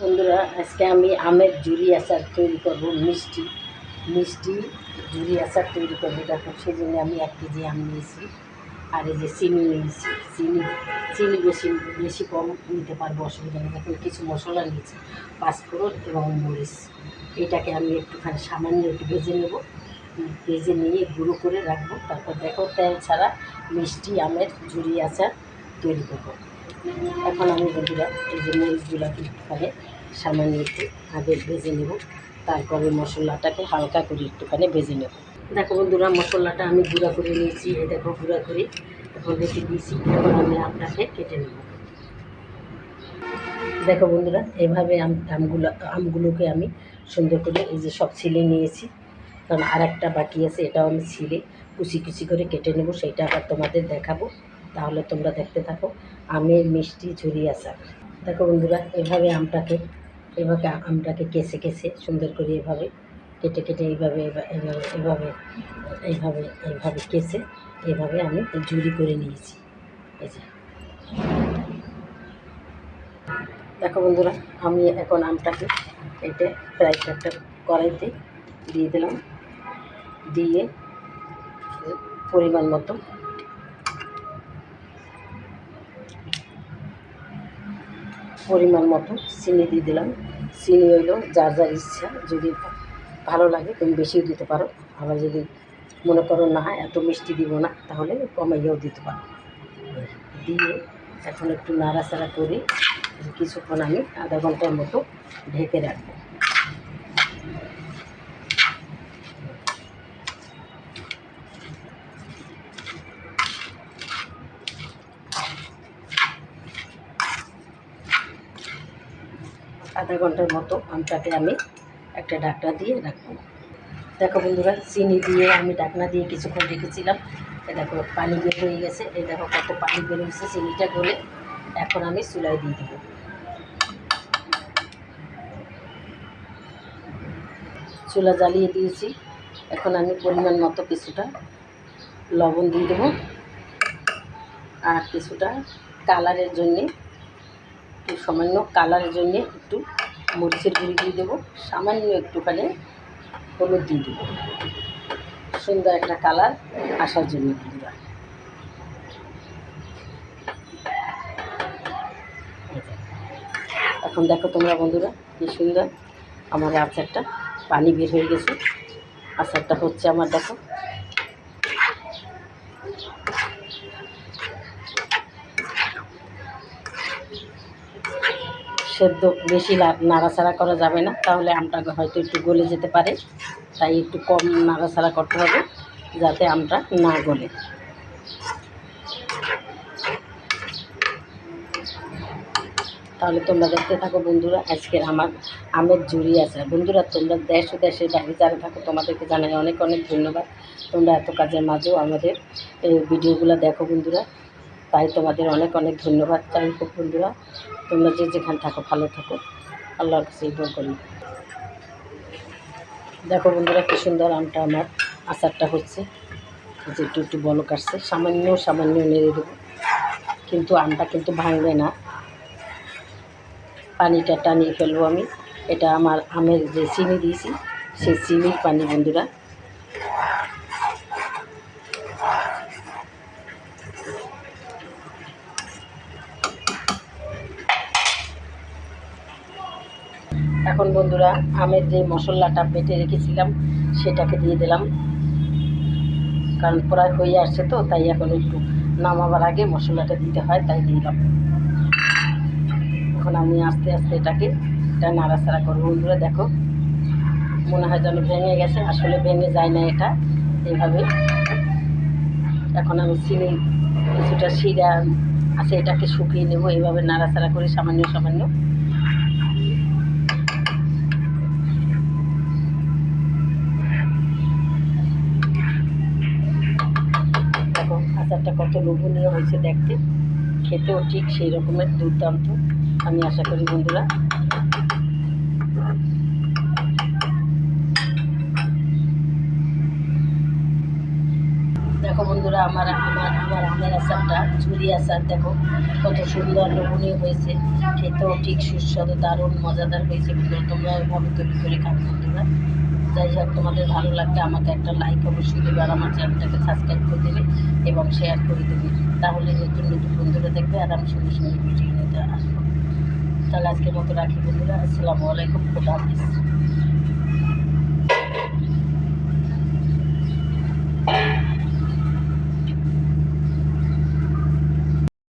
বন্ধুরা, আজকে আমি আমের ঝুরি আচার তৈরি করব, মিষ্টি। মিষ্টি ঝুরি আচার তৈরি করব, দেখো সেই জন্য আমি এক কেজি আম নিয়েছি, আর এই যে চিনি নিয়েছি। চিনি চিনি বেশি বেশি কম নিতে পারব, অসুবিধা নেই। দেখো, কিছু মশলা নিয়েছি, পাঁচফোড়ন এবং মরিচ। এটাকে আমি একটুখানি সামান্য একটু ভেজে নেব। ভেজে নিয়ে গুঁড়ো করে রাখব। তারপর দেখো, তেল ছাড়া মিষ্টি আমের ঝুরি আচার তৈরি করব। এখন আমি বন্ধুরা এই যে মরিচগুলোকে একটুখানি সামান্য একটু আগে ভেজে নেব। তারপরে মশলাটাকে হালকা করে একটুখানি ভেজে নেব। দেখো বন্ধুরা, মশলাটা আমি গুঁড়া করে নিয়েছি, এই দেখো গুঁড়া করে এখন রেখে দিয়েছি। এখন আমি আপনাকে কেটে নেব। দেখো বন্ধুরা এভাবে আম, আমগুলো, আমগুলোকে আমি সুন্দর করে এই যে সব ছিলে নিয়েছি। কারণ আর একটা বাকি আছে, এটাও আমি ছিলে। কুচি কুচি করে কেটে নেব, সেইটা আবার তোমাদের দেখাবো। তাহলে তোমরা দেখতে থাকো। আমের মিষ্টি ঝুরি আচার দেখো বন্ধুরা, এভাবে আমটাকে এভাবে আমটাকে কেসে কেসে সুন্দর করে এভাবে কেটে কেটে এইভাবে, এভাবে এভাবে, এইভাবে এইভাবে কেসে এভাবে আমি ঝুরি করে নিয়েছি। এই যে। দেখো বন্ধুরা, আমি এখন আমটাকে কেটে প্রায় একটা কড়াইতে দিয়ে দিলাম। দিয়ে পরিমাণ মতো পরিমাণ মতো চিনি দিয়ে দিলাম। চিনি হইল যার যার ইচ্ছা। যদি ভালো লাগে, তুমি বেশিও দিতে পারো। আবার যদি মনে করো না, এত মিষ্টি দিব না, তাহলে কমাইয়াও দিতে পারো। দিয়ে এখন একটু নাড়াচাড়া করে কিছুক্ষণ আমি আধা ঘণ্টার মতো ঢেকে রাখব। আধা ঘণ্টার মতো আমটাকে আমি একটা ডাকনা দিয়ে রাখব। দেখো বন্ধুরা, চিনি দিয়ে আমি ডাকনা দিয়ে কিছুক্ষণ রেখেছিলাম। এই দেখো, পানি বের হয়ে গেছে। এই দেখো কত পানি বের হয়েছে। চিনিটা গলে এখন আমি চুলায় দিয়ে দেবো। চুলা জ্বালিয়ে দিয়েছি। এখন আমি পরিমাণ মতো কিছুটা লবণ দিয়ে দেবো। আর কিছুটা কালারের জন্যে, একটু সামান্য কালারের জন্যে একটু মরিচের গুঁড়ি দিয়ে দেবো। সামান্য একটুখানি হলুদ দিয়ে দেবো। সুন্দর একটা কালার আসার জন্য বন্ধুরা। এখন দেখো তোমরা বন্ধুরা কি সুন্দর আমার আচারটা পানি বের হয়ে গেছে। আচারটা হচ্ছে আমার দেখো। সেদ্ধ বেশি নাড়াচাড়া করা যাবে না, তাহলে আমটা হয়তো একটু গলে যেতে পারে। তাই একটু কম নাড়াচাড়া করতে হবে, যাতে আমটা না গলে। তাহলে তোমরা দেখতে থাকো বন্ধুরা, আজকের আমার আমের জুড়ি আছে। বন্ধুরা, তোমরা দেশ ও দেশের বাইরে যারা থাকো, তোমাদেরকে জানাই অনেক অনেক ধন্যবাদ। তোমরা এত কাজের মাঝেও আমাদের এই ভিডিওগুলো দেখো বন্ধুরা। তাই তোমাদের অনেক অনেক ধন্যবাদ হোক বন্ধুরা। তোমরা যে যেখানে থাকো, ভালো থাকো। আল্লাহর কাছে দোয়া করি। দেখো বন্ধুরা, কি সুন্দর আমটা আমার, আচারটা হচ্ছে। যে একটু একটু বলক আসছে। সামান্য সামান্য নেড়ে দেবো। কিন্তু আমটা কিন্তু ভাঙবে না। পানিটা টানিয়ে ফেলব আমি। এটা আমার আমের যে চিনি দিয়েছি, সেই চিনির পানি বন্ধুরা। এখন বন্ধুরা, আমের যে মশলাটা বেটে রেখেছিলাম, সেটাকে দিয়ে দিলাম। কারণ প্রায় হয়ে আসছে তো, তাই এখন একটু নামাবার আগে মশলাটা দিতে হয়, তাই দিলাম। এখন আমি আস্তে আস্তে এটাকে এটা নাড়াচাড়া করব। বন্ধুরা, দেখো, মনে হয় যেন ভেঙে গেছে, আসলে ভেঙে যায় না এটা এইভাবে। এখন আমি চিনি, কিছুটা শিরা আছে, এটাকে শুকিয়ে নেব, এইভাবে নাড়াচাড়া করে সামান্য সামান্য। আচারটা কত লোভনীয় হয়েছে দেখতে। খেতেও ঠিক সেই রকমের দুর্দান্ত, আমি আশা করি বন্ধুরা। দেখো বন্ধুরা, আমার আমার আমার আমের আচারটা, ঝুরি আচার, দেখো কত সুন্দর লোভনীয় হয়েছে। খেতেও ঠিক সুস্বাদু, দারুণ, মজাদার হয়েছে বন্ধুরা। তোমরা ওইভাবে তৈরি করে খাবে বন্ধুরা। যাই হোক, তোমাদের ভালো লাগলে আমাকে একটা লাইক অবশ্যই দেবে আর আমার চ্যানেলটাকে সাবস্ক্রাইব করে দেবে এবং শেয়ার করে দেবে। তাহলে নতুন নতুন বন্ধুরা দেখবে আর আমি সুন্দর সুন্দর ভিডিও নিতে আসব। তাহলে আজকের মতো রাখি বন্ধুরা, আসসালামু আলাইকুম, খুদা হাফিজ।